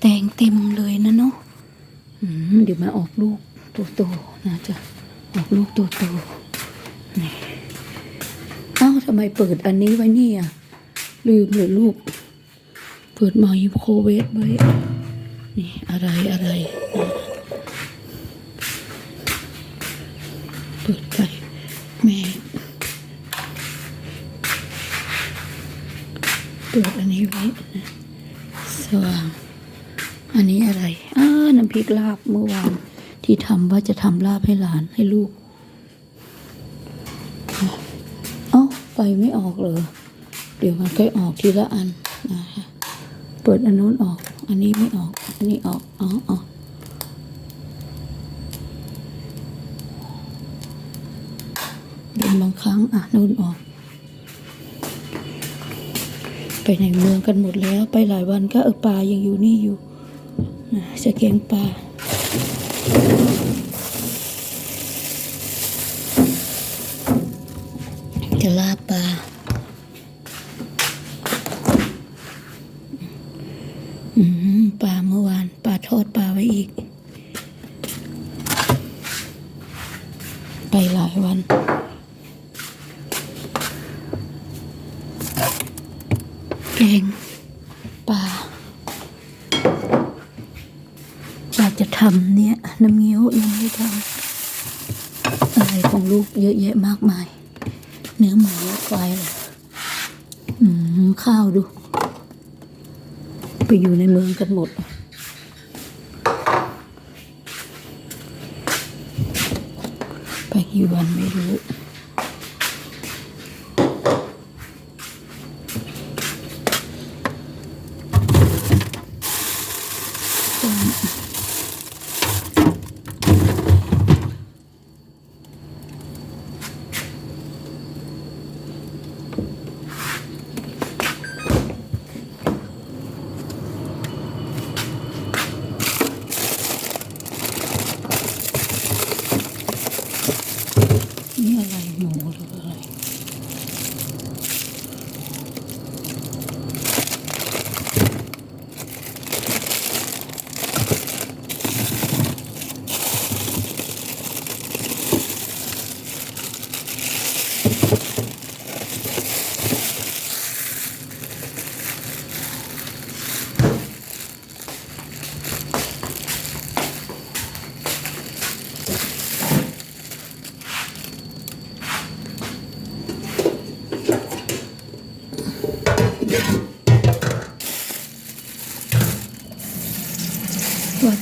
แตงเต็มเลยนะเนาะเดี๋ยวมาออกลูกโตๆนะจ๊ะออกลูกโตๆนี่เอ้าทำไมเปิดอันนี้ไว้เนี่ย ลืมเลยลูก เปิดไมโคเวฟไว้ นี่อะไรอะไรเปิดไปแม่เปิดอันนี้ไว้นะสว่าง อันนี้อะไรอ้าน้ำพริกลาบเมื่อวานที่ทำว่าจะทำลาบให้หลานให้ลูก เอ้าไฟไม่ออกเลยเดี๋ยวมันค่อยออกทีละอันนะคะเปิดอันนู้นออก อันนี้ไม่ออก อันนี้ออกอ๋อออกเดินบางครั้งอะนู้นออก ไปในเมืองกันหมดแล้ว ไปหลายวันก็เออปลายังอยู่นี่อยู่ จะแกงปลาจะลาปลาปลาเมื่อวานปลาทอดปลาไว้อีก ไปหลายวัน แกงปลาอยาก จะทำเนี่ยน้ำเงี้ยวยังไม่ทำอะไรของลูกเยอะแยะมากมาย เนื้อหมูควายเหรออืมข้าวดู ไปอยู่ในเมืองกันหมดไปกี่วันไม่รู้นี่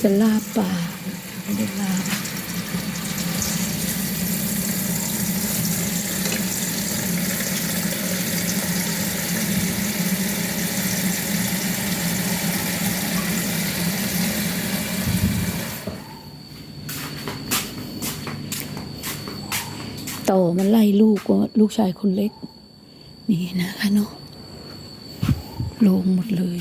จะลาบปลาไม่ได้ลาบโตมันไล่ลูกว่าลูกชายคนเล็ก นี่นะคะเนาะลงหมดเลย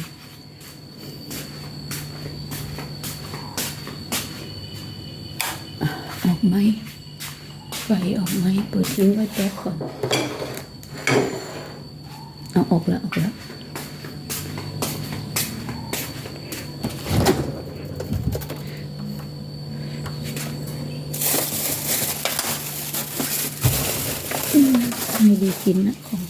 ออกไหม ไฟออกไหม เปิดทิ้งไว้แป๊บก่อน เอาออกแล้วออกแล้วไม่ดีกินนะของ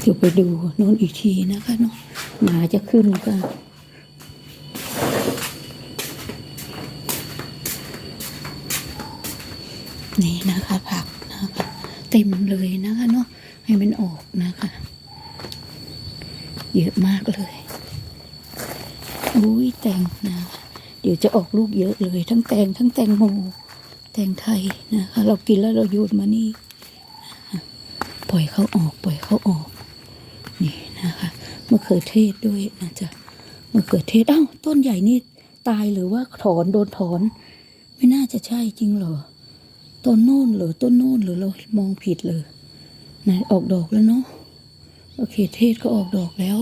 เดี๋ยวไปดูโน้นอีกทีนะคะเนาะหมาจะขึ้นก็นี่นะคะผักนะคะเต็มเลยนะคะเนาะให้มันออกนะคะ เยอะมากเลยอุ้ยแตงนะคะเดี๋ยวจะออกลูกเยอะเลย ทั้งแตงทั้งแตงโมแตงไทยนะคะ เรากินแล้วเราโยนมานี่ปล่อยเขาออก ปล่อยเขาออก นี่นะคะมะเขือเทศด้วยนะจ๊ะมะเขือเทศเอ้าต้นใหญ่นี่ตายหรือว่าถอนโดนถอน ไม่น่าจะใช่จริงเหรอต้นโน่นหรือต้นโน่นหรือเรามองผิดเลยไหนออกดอกแล้วเนาะโอเค เทศก็ออกดอกแล้ว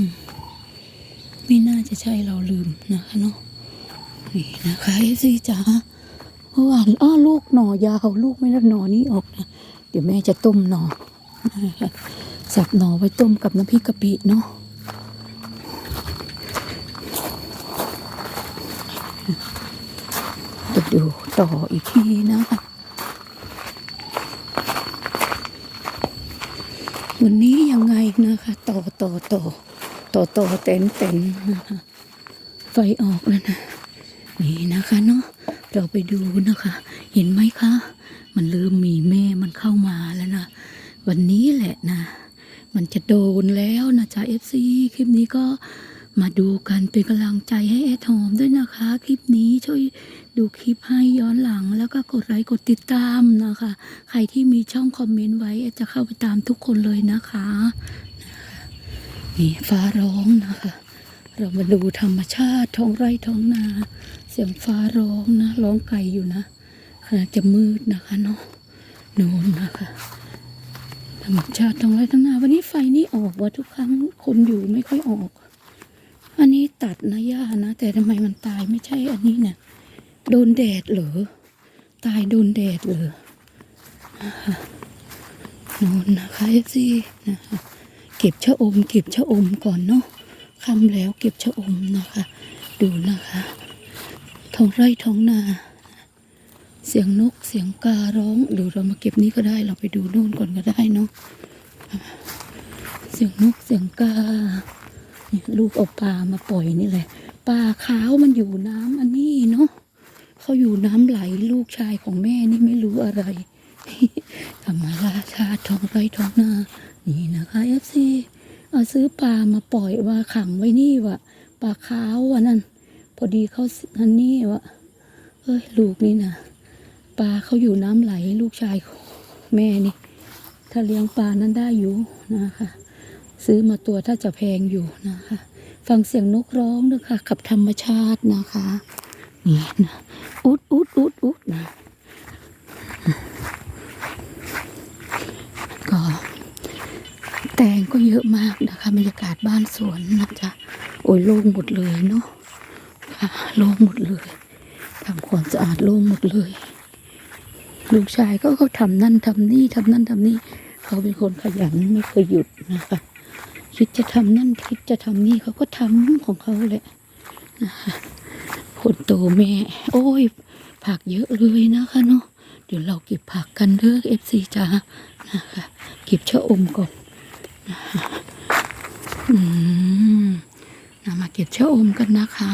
มไม่น่าจะใช่เราลืมนะคะเนาะนี่นะคะเอซีจ๋าเมื่อวานอ้อลูกหน่อยาวลูกไม่ได้หน่อนี้ออกนะเดี๋ยวแม่จะต้มหน่อ สับหน่อไว้ต้มกับน้ำพริกกะปิเนาะเดี๋ยวดูต่ออีกทีนะคะวันนี้ยังไงนะคะ ต่อต่อต่อต่อต่อเต็นเต็นนะคะไฟออกแล้วนะนี่นะคะเนาะเราไปดูนะคะ เห็นไหมคะ มันเริ่มมีแม่มันเข้ามาแล้วนะ วันนี้แหละนะ มันจะโดนแล้วนะจ๊ะ FC คลิปนี้ก็มาดูกันเป็นกำลังใจให้แอดหอมด้วยนะคะ คลิปนี้ช่วยดูคลิปให้ย้อนหลัง แล้วก็กดไลค์กดติดตามนะคะ ใครที่มีช่องคอมเมนต์ไว้แอดจะเข้าไปตามทุกคนเลยนะคะนี่ฟ้าร้องนะคะ เรามาดูธรรมชาติท้องไร่ท้องนา เสียงฟ้าร้องนะ ร้องไกลอยู่นะขณะจะมืดนะคะเนาะโน่นนะคะ ธรรมชาติท้งไร่ท้งนาวันนี้ไฟนี่ออกว่าทุกครั้งคนอยู่ไม่ค่อยออก อันนี้ตัดนะย่านะ แต่ทำไมมันตายไม่ใช่อันนี้เนี่ยโดนแดดเหรอตายโดนแดดเหรอนะคะโนนนะคะเอซีนะคะเก็บชะอม เก็บชะอมก่อนเนาะคำแล้วเก็บชะอมนะคะ ดูนะคะ ท้องไร่ท้องนา สียงนกเสียงการ้องหรือเรามาเก็บนี้ก็ได้ เราไปดูนู่นก่อนก็ได้เนาะเสียงนกเสียงกาลูกเอาปลามาปล่อยนี่แหละปลาขาวมันอยู่น้ำอันนี้เนาะเขาอยู่น้ำไหลลูกชายของแม่นี่ไม่รู้อะไรธรรมราชาท้องไรท้องนานี่นะคะเอฟซีเอาซื้อปลามาปล่อยว่าขังไว้นี่วะปลาขาววะนั่นพอดีเขาอันนี้วะเอ้ยลูกนี่นะ ปลาเขาอยู่น้ำไหลลูกชายแม่นี่ ถ้าเลี้ยงปลานั้นได้อยู่นะคะ ซื้อมาตัวถ้าจะแพงอยู่นะคะ ฟังเสียงนกร้องด้วยค่ะกับธรรมชาตินะคะนี่นะอุดอุดอุดอุดนะก็แตงก็เยอะมากนะคะบรรยากาศบ้านสวนนะจ๊ะโอ้ยโล่งหมดเลยเนาะโล่งหมดเลยทำความสะอาดโล่งหมดเลย ลูกชายก็เขาทำนั่นทำนี่ทำนั่นทำนี่ เขาเป็นคนขยันไม่เคยหยุดนะคะคิดจะทำนั่นคิดจะทำนี่เขาก็ทำของเขาแหละนะคะคนโตแม่ โอ้ย ผักเยอะเลยนะคะเนาะเดี๋ยวเราเก็บผักกันเด้อเอฟซีจ้านะคะเก็บชะอมก่อนอืมนำมาเก็บชะอมกันนะคะ